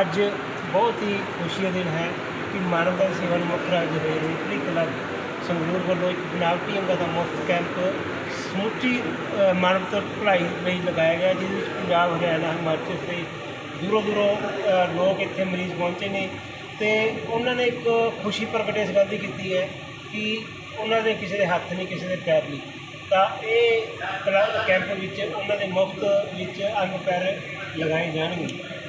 ਅੱਜ ਬਹੁਤ ਹੀ ਖੁਸ਼ੀ ਦਾ ਦਿਨ ਹੈ ਕਿ ਮਾਨਵਤਾ ਦੀ ਸੇਵਾ ਨੂੰ ਮੁੱਖ ਰੱਖਦੇ ਹੋਏ ਰੋਟਰੀ ਕਲੱਬ ਸੰਗਰੂਰ ਵੱਲੋਂ ਇੱਕ ਬਨਾਵਟੀ ਅੰਗਾਂ ਦਾ ਮੁਫਤ ਕੈਂਪ ਸਮੁੱਚੀ ਮਾਨਵਤਾ ਭਲਾਈ ਲਈ ਲਗਾਇਆ ਗਿਆ ਜਿਹਦੇ ਵਿੱਚ ਪੰਜਾਬ ਹਰਿਆਣਾ ਹਿਮਾਚਲ ਤੇ ਦੂਰੋਂ ਦੂਰੋਂ ਲੋਕ ਇੱਥੇ ਮਰੀਜ਼ ਪਹੁੰਚੇ ਨੇ ਤੇ ਉਹਨਾਂ ਨੇ ਇੱਕ ਖੁਸ਼ੀ ਪ੍ਰਗਟ ਇਸ ਗੱਲ ਦੀ ਕੀਤੀ ਹੈ ਕਿ ਉਹਨਾਂ ਦੇ ਕਿਸੇ ਦੇ ਹੱਥ ਨਹੀਂ ਕਿਸੇ ਦੇ ਪੈਰ ਨਹੀਂ। ਤਾਂ ਇਹ ਕਲੱਬ ਕੈਂਪ ਵਿੱਚ ਉਹਨਾਂ ਦੇ ਮੁਫਤ ਵਿੱਚ ਅੰਗ ਪੈਰ ਲਗਾਏ ਜਾਣਗੇ,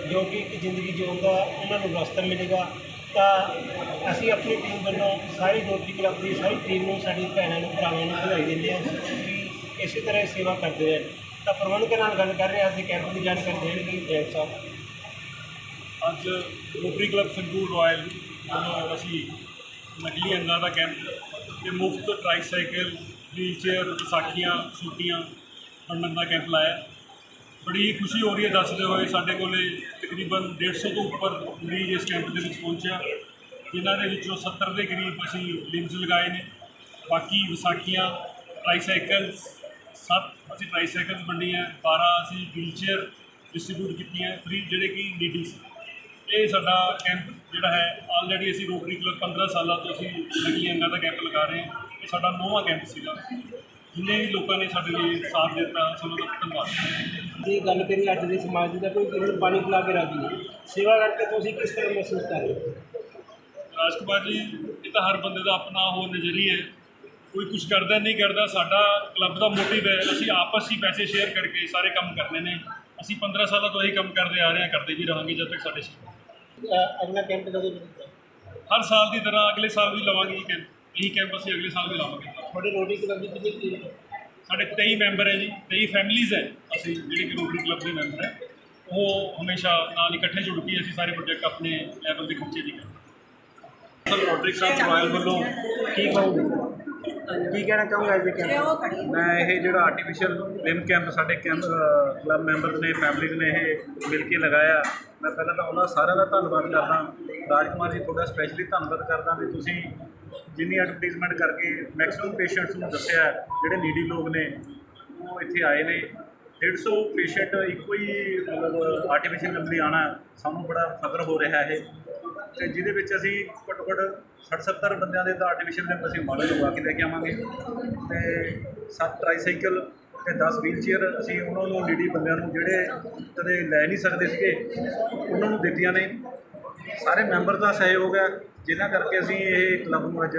ਜੋ ਕਿ ਇੱਕ ਜ਼ਿੰਦਗੀ ਜਿਉਣ ਦਾ ਉਹਨਾਂ ਨੂੰ ਰਸਤਾ ਮਿਲੇਗਾ। ਤਾਂ ਅਸੀਂ ਆਪਣੀ ਟੀਮ ਵੱਲੋਂ ਸਾਰੀ ਰੋਟਰੀ ਕਲੱਬ ਦੀ ਸਾਰੀ ਟੀਮ ਨੂੰ, ਸਾਡੀ ਭੈਣਾਂ ਨੂੰ, ਭਰਾਵਾਂ ਨੂੰ ਵਧਾਈ ਦਿੰਦੇ ਹਾਂ ਕਿ ਇਸੇ ਤਰ੍ਹਾਂ ਸੇਵਾ ਕਰਦੇ ਰਹਿਣ। ਤਾਂ ਪ੍ਰਬੰਧਕਾਂ ਨਾਲ ਗੱਲ ਕਰ ਰਹੇ ਹਾਂ, ਅਸੀਂ ਕੈਂਪ ਦੀ ਜਾਣਕਾਰੀ ਦੇਣਗੇ ਜੈ ਸਾਹਿਬ। ਅੱਜ ਰੋਟਰੀ ਕਲੱਬ ਸੰਗਰੂਰ ਰਾਇਲ ਵੱਲੋਂ ਅਸੀਂ ਨਕਲੀ ਅੰਗਾਂ ਦਾ ਕੈਂਪ ਤੇ ਮੁਫਤ ਟ੍ਰਾਈਸਾਈਕਲ ਵੀਲਚੇਅਰ ਵਿਸਾਖੀਆਂ ਛੁੱਟੀਆਂ ਵੰਡਣ ਦਾ ਕੈਂਪ ਲਾਇਆ। ਬੜੀ ਖੁਸ਼ੀ ਹੋ ਰਹੀ ਹੈ, ਦੱਸਦੇ ਹੋਏ ਸਾਡੇ ਕੋਲੇ ਤਕਰੀਬਨ 150 ਤੋਂ ਉੱਪਰ ਮਰੀਜ਼ ਇਸ ਕੈਂਪ ਦੇ ਵਿੱਚ ਪਹੁੰਚਿਆ। ਜਿਨ੍ਹਾਂ ਦੇ ਵਿੱਚੋਂ 70 ਦੇ ਕਰੀਬ ਅਸੀਂ ਲਿੰਕਸ ਲਗਾਏ ਨੇ। ਬਾਕੀ ਵਿਸਾਖੀਆਂ ਟ੍ਰਾਈਸਾਈਕਲ ਸੱਤ ਅਸੀਂ ਟ੍ਰਾਈਸਾਈਕਲ ਵੰਡੀਆਂ 12 ਅਸੀਂ ਵੀਲਚੇਅਰ ਡਿਸਟ੍ਰੀਬਿਊਟ ਕੀਤੀਆਂ ਫ੍ਰੀ ਜਿਹੜੇ ਕਿ ਨੀਡੀ ਸੀ ਇਹ ਸਾਡਾ ਕੈਂਪ ਜਿਹੜਾ ਹੈ ਆਲਰੇਡੀ ਅਸੀਂ ਰੋਟਰੀ ਕਲੱਬ 15 ਸਾਲਾਂ ਤੋਂ ਅਸੀਂ ਨਕਲੀ ਅੰਗਾਂ ਦਾ ਕੈਂਪ ਲਗਾ ਰਹੇ ਹਾਂ। ਸਾਡਾ ਨੌਵਾਂ ਕੈਂਪ ਸੀਗਾ। ਜਿੰਨੇ ਵੀ ਲੋਕਾਂ ਨੇ ਸਾਡੇ ਲਈ ਸਾਥ ਦਿੱਤਾ ਸਭ ਦਾ ਧੰਨਵਾਦ। ਜੇ ਗੱਲ ਕਰੀਏ ਅੱਜ ਦੇ ਸਮਾਜ ਦੀ ਤਾਂ ਕੋਈ ਕਿਸੇ ਨੂੰ ਪਾਣੀ ਪਿਲਾ ਕੇ ਰਾਜੀ ਨਹੀਂ। ਸੇਵਾ ਕਰਕੇ ਤੁਸੀਂ ਕਿਸ ਤਰ੍ਹਾਂ ਮਹਿਸੂਸ ਕਰ ਰਹੇ ਹੋ? ਰਾਜਕੁਮਾਰ ਜੀ ਇਹ ਤਾਂ ਹਰ ਬੰਦੇ ਦਾ ਆਪਣਾ ਉਹ ਨਜ਼ਰੀਆ ਹੈ। ਕੋਈ ਕੁਝ ਕਰਦਾ ਨਹੀਂ ਕਰਦਾ ਸਾਡਾ ਕਲੱਬ ਦਾ ਮੋਟਿਵ ਹੈ। ਅਸੀਂ ਆਪਸ ਹੀ ਪੈਸੇ ਸ਼ੇਅਰ ਕਰਕੇ ਸਾਰੇ ਕੰਮ ਕਰਨੇ ਨੇ। ਅਸੀਂ 15 ਸਾਲਾਂ ਤੋਂ ਇਹੀ ਕੰਮ ਕਰਦੇ ਆ ਰਹੇ ਹਾਂ ਕਰਦੇ ਵੀ ਰਹਾਂਗੇ ਜਦ ਤੱਕ ਸਾਡੇ ਅਗਲਾ ਕੈਂਪ ਕਦੋਂ ਹਰ ਸਾਲ ਦੀ ਤਰ੍ਹਾਂ ਅਗਲੇ ਸਾਲ ਵੀ ਲਵਾਂਗੇ ਕੈਂਪ। ਇਹੀ ਕੈਂਪ ਅਸੀਂ ਅਗਲੇ ਸਾਲ ਵੀ ਲਾਵਾਂਗੇ ਤੁਹਾਡੇ ਰੋਟੀ ਕਲੱਬ ਦੀ ਕਿੰਨੀ ਟੀਮ ਹੈ ਸਾਡੇ 23 ਮੈਂਬਰ ਹੈ ਜੀ 23 ਫੈਮਿਲੀਜ਼ ਹੈ। ਅਸੀਂ ਜਿਹੜੇ ਕਿ ਰੋਟਰੀ ਕਲੱਬ ਦੇ ਮੈਂਬਰ ਹੈ ਉਹ ਹਮੇਸ਼ਾ ਨਾਲ ਇਕੱਠੇ ਜੁੜ ਕੇ ਅਸੀਂ ਸਾਰੇ ਪ੍ਰੋਜੈਕਟ ਆਪਣੇ ਲੈਵਲ ਦੇ ਖਰਚੇ ਦੀ ਕਰਦੇ ਸਰ ਰੋਟਰੀ ਕਲੱਬ ਰਾਇਲ ਵੱਲੋਂ ਕੀ ਕਹੋਗੇ? ਕੀ ਕਹਿਣਾ ਚਾਹੋਗੇ ਅੱਜ ਦੇ ਕੈਂਪ ਮੈਂ ਇਹ ਜਿਹੜਾ ਆਰਟੀਫੀਸ਼ੀਅਲ ਲਿੰਬ ਕੈਂਪ ਸਾਡੇ ਕੈਂਪ ਕਲੱਬ ਮੈਂਬਰਸ ਨੇ ਫੈਮਿਲੀਜ਼ ਨੇ ਇਹ ਮਿਲ ਕੇ ਲਗਾਇਆ। ਮੈਂ ਪਹਿਲਾਂ ਤਾਂ ਉਹਨਾਂ ਸਾਰਿਆਂ ਦਾ ਧੰਨਵਾਦ ਕਰਦਾ ਰਾਜਕੁਮਾਰ ਜੀ ਤੁਹਾਡਾ ਸਪੈਸ਼ਲੀ ਧੰਨਵਾਦ ਕਰਦਾ ਵੀ ਤੁਸੀਂ ਜਿੰਨੀ ਐਡਵਰਟਾਈਜ਼ਮੈਂਟ ਕਰਕੇ ਮੈਕਸਿਮਮ ਪੇਸ਼ੈਂਟਸ ਨੂੰ ਦੱਸਿਆ ਜਿਹੜੇ ਨੀਡੀ ਲੋਕ ਨੇ, ਉਹ ਇੱਥੇ ਆਏ ਨੇ। 150 ਪੇਸ਼ੈਂਟ ਇੱਕੋ ਹੀ, ਮਤਲਬ ਆਰਟੀਫੀਸ਼ੀਅਲ ਲਿੰਬ ਲਈ ਆਉਣਾ ਸਾਨੂੰ ਬੜਾ ਫਕਰ ਹੋ ਰਿਹਾ ਹੈ ਤੇ ਜਿਹਦੇ ਵਿੱਚ ਅਸੀਂ ਘੱਟੋ ਘੱਟ 60 70 ਬੰਦਿਆਂ ਦੇ ਤਾਂ ਆਰਟੀਫੀਸ਼ੀਅਲ ਲਿੰਬ ਅਸੀਂ ਮਾਡਲ ਲਗਵਾ ਕੇ ਲੈ ਕੇ ਆਵਾਂਗੇ। ਤੇ 7 ਟ੍ਰਾਈਸਾਈਕਲ ਤੇ 10 ਵੀਲਚੇਅਰ ਅਸੀਂ ਉਹਨਾਂ ਨੂੰ ਨੀਡੀ ਬੰਦਿਆਂ ਨੂੰ ਜਿਹੜੇ ਕਦੇ ਲੈ ਨਹੀਂ ਸਕਦੇ ਸੀਗੇ, ਉਹਨਾਂ ਨੂੰ ਦਿੱਤੀਆਂ ਨੇ। ਸਾਰੇ ਮੈਂਬਰ ਦਾ ਸਹਿਯੋਗ ਹੈ। ਜਿਨ੍ਹਾਂ ਕਰਕੇ ਅਸੀਂ ਇਹ ਕਲੱਬ ਨੂੰ ਅੱਜ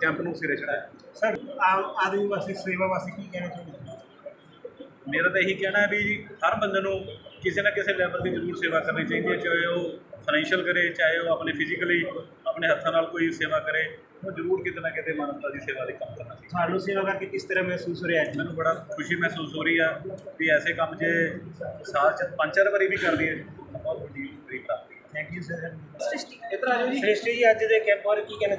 ਕੈਂਪ ਨੂੰ ਸਿਰੇ ਚੜਾਇਆ ਸਰ ਆਮ ਆਦਮੀ ਵਾਸਤੇ ਸੇਵਾ ਵਾਸਤੇ ਕੀ ਕਹਿਣਾ ਚਾਹੁੰਦੇ ਮੇਰਾ ਤਾਂ ਇਹੀ ਕਹਿਣਾ ਹੈ ਵੀ ਹਰ ਬੰਦੇ ਨੂੰ ਕਿਸੇ ਨਾ ਕਿਸੇ ਲੈਵਲ ਦੀ ਜ਼ਰੂਰ ਸੇਵਾ ਕਰਨੀ ਚਾਹੀਦੀ ਹੈ ਚਾਹੇ ਉਹ ਫਾਈਨੈਂਸ਼ੀਅਲ ਕਰੇ ਚਾਹੇ ਉਹ ਆਪਣੇ ਫਿਜ਼ੀਕਲੀ ਆਪਣੇ ਹੱਥਾਂ ਨਾਲ ਕੋਈ ਸੇਵਾ ਕਰੇ ਉਹ ਜ਼ਰੂਰ ਕਿਤੇ ਨਾ ਕਿਤੇ ਮਾਨਵਤਾ ਦੀ ਸੇਵਾ ਲਈ ਕੰਮ ਕਰਨਾ ਚਾਹੀਦਾ। ਤੁਹਾਨੂੰ ਸੇਵਾ ਕਰਕੇ ਕਿਸ ਤਰ੍ਹਾਂ ਮਹਿਸੂਸ ਹੋ ਰਿਹਾ ਅੱਜ? ਮੈਨੂੰ ਬੜਾ ਖੁਸ਼ੀ ਮਹਿਸੂਸ ਹੋ ਰਹੀ ਆ ਵੀ ਐਸੇ ਕੰਮ ਜੇ ਸਾਲ ਚ ਪੰਜ ਚਾਰ ਵਾਰੀ ਵੀ ਕਰਦੀ ਹੈ। सृष्टि। जी आज कैंप और की कहना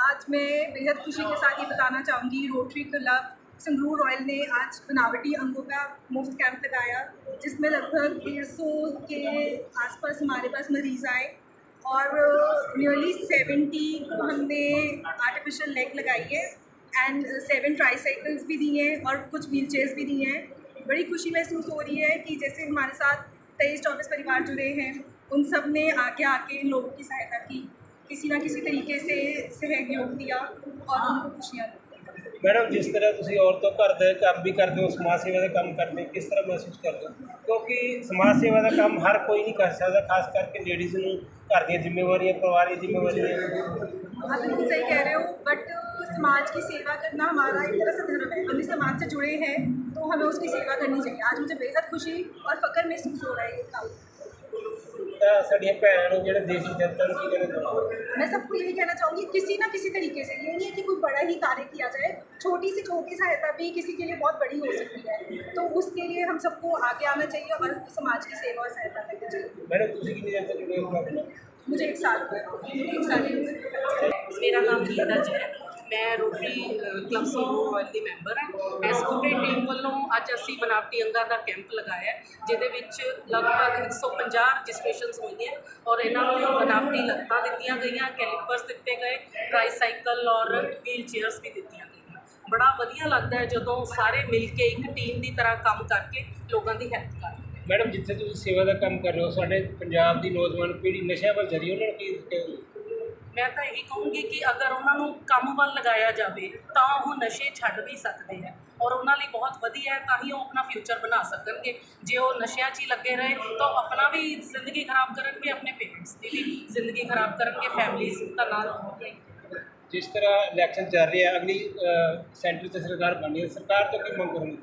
आज मैं बेहद खुशी के साथ ये बताना चाहूँगी रोटरी क्लब संगरूर रॉयल ने आज बनावटी अंगों का मुफ़्त कैंप लगाया जिसमें लगभग डेढ़ सौ के आसपास हमारे पास मरीज़ आए और नियरली सेवेंटी को हमने आर्टिफिशियल लेग लगाई है एंड सेवन ट्राईसाइकल्स भी दिए हैं और कुछ व्हील चेयर्स भी दिए हैं। बड़ी खुशी महसूस हो रही है कि जैसे हमारे साथ तेईस चौबीस परिवार जुड़े हैं उन सब ने आगे आके इन लोगों की सहायता की किसी ना किसी तरीके से सहयोग दिया और उनको खुशियाँ दी ਮੈਡਮ ਜਿਸ ਤਰ੍ਹਾਂ ਤੁਸੀਂ ਔਰਤੋਂ ਘਰ ਦੇ ਕੰਮ ਵੀ ਕਰਦੇ ਹੋ ਸਮਾਜ ਸੇਵਾ ਦਾ ਕੰਮ ਕਰਦੇ ਹੋ ਕਿਸ ਤਰ੍ਹਾਂ ਮਹਿਸੂਸ ਕਰਦੇ ਹੋ ਕਿਉਂਕਿ ਸਮਾਜ ਸੇਵਾ ਦਾ ਕੰਮ ਹਰ ਕੋਈ ਨਹੀਂ ਕਰ ਸਕਦਾ ਖਾਸ ਕਰਕੇ ਲੇਡੀਜ਼ ਨੂੰ ਘਰ ਦੀਆਂ ਜ਼ਿੰਮੇਵਾਰੀਆਂ ਪਰਿਵਾਰ ਦੀਆਂ ਜ਼ਿੰਮੇਵਾਰੀਆਂ आप बिल्कुल सही कह रहे हो बट समाज की सेवा करना हमारा एक तरह से धर्म है हम इस समाज से जुड़े हैं तो हमें उसकी सेवा करनी चाहिए आज मुझे बेहद खुशी और फ़ख्र महसूस हो रहा है ये काम ਤਾਂ ਸਾਡੀਆਂ ਭੈਣਾਂ ਨੂੰ ਜਿਹੜੇ ਦੇਸ਼ ਦੀ ਜਨਤਾ ਨੂੰ ਕੀ ਕਹਿਣਾ ਚਾਹੁੰਦੇ मैं सबको यही कहना चाहूँगी किसी ना किसी तरीके से ये नहीं है कि कोई बड़ा ही कार्य किया जाए छोटी से छोटी सहायता भी किसी के लिए बहुत बड़ी हो सकती है तो उसके लिए हम सबको आगे आना चाहिए और समाज की सेवा और सहायता करनी चाहिए ਮੈਡਮ ਤੁਸੀਂ ਕਿੰਨੀ ਜਨਤਾ ਜੁੜੇ ਹੋ ਆਪਣੇ मुझे एक साल हुआ एक साल ही ਮੇਰਾ ਨਾਮ ਗੀਤਾ ਜੀ ਹੈ ਮੈਂ ਰੋਟਰੀ ਕਲੱਬ ਸੰਗਰੂਰ ਦੀ ਮੈਂਬਰ ਹਾਂ। ਇਸ ਪੂਰੇ ਟੀਮ ਵੱਲੋਂ ਅੱਜ ਅਸੀਂ ਬਨਾਵਟੀ ਅੰਗਾਂ ਦਾ ਕੈਂਪ ਲਗਾਇਆ ਜਿਹਦੇ ਵਿੱਚ ਲਗਭਗ 150 ਰਜਿਸਟ੍ਰੇਸ਼ਨਸ ਹੋਈਆਂ ਔਰ ਇਹਨਾਂ ਨੂੰ ਬਨਾਵਟੀ ਲੱਤਾਂ ਦਿੱਤੀਆਂ ਗਈਆਂ ਕੈਲੀਪਰਸ ਦਿੱਤੇ ਗਏ ਟ੍ਰਾਈਸਾਈਕਲ ਔਰ ਵੀਲ ਚੇਅਰਸ ਵੀ ਦਿੱਤੀਆਂ ਗਈਆਂ। ਬੜਾ ਵਧੀਆ ਲੱਗਦਾ ਹੈ ਜਦੋਂ ਸਾਰੇ ਮਿਲ ਕੇ ਇੱਕ ਟੀਮ ਦੀ ਤਰ੍ਹਾਂ ਕੰਮ ਕਰਕੇ ਲੋਕਾਂ ਦੀ ਹੈਲਪ ਕਰਦੇ ਨੇ। ਮੈਡਮ, ਜਿੱਥੇ ਤੁਸੀਂ ਸੇਵਾ ਦਾ ਕੰਮ ਕਰ ਰਹੇ ਹੋ, ਸਾਡੇ ਪੰਜਾਬ ਦੀ ਨੌਜਵਾਨ ਪੀੜ੍ਹੀ ਨਸ਼ਿਆਂ ਵੱਲ ਜਰੀ ਉਹਨਾਂ ਨੂੰ ਕੀ ਮੈਂ ਤਾਂ ਇਹੀ ਕਹੂੰਗੀ ਕਿ ਅਗਰ ਉਹਨਾਂ ਨੂੰ ਕੰਮ ਵੱਲ ਲਗਾਇਆ ਜਾਵੇ, ਤਾਂ ਉਹ ਨਸ਼ੇ ਛੱਡ ਵੀ ਸਕਦੇ ਹੈ ਔਰ ਉਹਨਾਂ ਲਈ ਬਹੁਤ ਵਧੀਆ ਹੈ, ਤਾਂ ਹੀ ਉਹ ਆਪਣਾ ਫਿਊਚਰ ਬਣਾ ਸਕਣਗੇ। ਜੇ ਉਹ ਨਸ਼ਿਆਂ 'ਚ ਹੀ ਲੱਗੇ ਰਹੇ, ਤਾਂ ਉਹ ਆਪਣਾ ਵੀ ਜ਼ਿੰਦਗੀ ਖਰਾਬ ਕਰਨਗੇ, ਆਪਣੇ ਪੇਰੈਂਟਸ ਦੀ ਵੀ ਜ਼ਿੰਦਗੀ ਖਰਾਬ ਕਰਨਗੇ ਫੈਮਲੀਜ਼ ਦਾ ਨਾਲ ਹੋਣਗੇ ਜਿਸ ਤਰ੍ਹਾਂ ਇਲੈਕਸ਼ਨ ਚੱਲ ਰਹੀ ਹੈ ਅਗਲੀ ਸੈਂਟਰ 'ਚ ਸਰਕਾਰ ਬਣਨੀ ਹੈ, ਸਰਕਾਰ ਤੋਂ ਕੀ ਮੰਗ ਕਰੋਗੇ?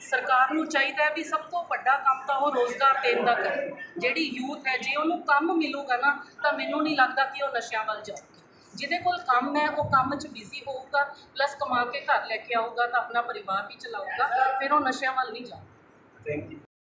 ਸਰਕਾਰ ਨੂੰ ਚਾਹੀਦਾ ਹੈ ਵੀ ਸਭ ਤੋਂ ਵੱਡਾ ਕੰਮ ਤਾਂ ਉਹ ਰੋਜ਼ਗਾਰ ਦੇਣ ਦਾ ਕਰੇ। ਜਿਹੜੀ ਯੂਥ ਹੈ, ਜੇ ਉਹਨੂੰ ਕੰਮ ਮਿਲੂਗਾ ਨਾ, ਤਾਂ ਮੈਨੂੰ ਨਹੀਂ ਲੱਗਦਾ ਕਿ ਉਹ ਨਸ਼ਿਆਂ ਵੱਲ ਜਾਊਗੀ। ਜਿਹਦੇ ਕੋਲ ਕੰਮ ਹੈ, ਉਹ ਕੰਮ 'ਚ ਬਿਜ਼ੀ ਹੋਊਗਾ ਪਲੱਸ ਕਮਾ ਕੇ ਘਰ ਲੈ ਕੇ ਆਊਗਾ, ਤਾਂ ਆਪਣਾ ਪਰਿਵਾਰ ਵੀ ਚਲਾਊਗਾ, ਫਿਰ ਉਹ ਨਸ਼ਿਆਂ ਵੱਲ ਨਹੀਂ ਜਾਊਗਾ। Thank you